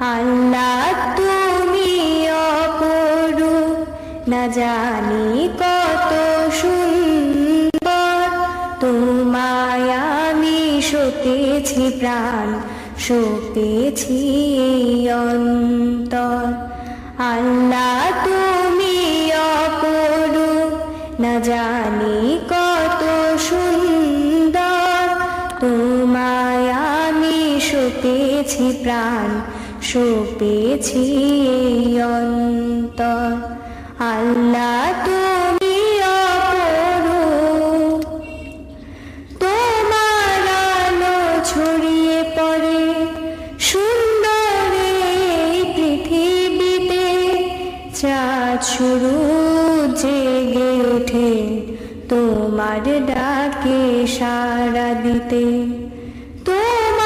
আল্লাহ তুমি অপরু না জানি কত সুন্দর। তোমায় আমি সতেছি প্রাণ সপেছি অন্তর। আল্লাহ তুমি অপরু না জানি কত সুন্দর। তোমায় আমি সতেছি প্রাণ সপেছি অন্তর। আল্লাহ, তুমি অপরূপ। তোমার আলো ছড়িয়ে পড়ে, সুন্দর পৃথিবীতে। চাঁদ শুরু জেগে ওঠে তোমার ডাকে সারা দিতে। তোমার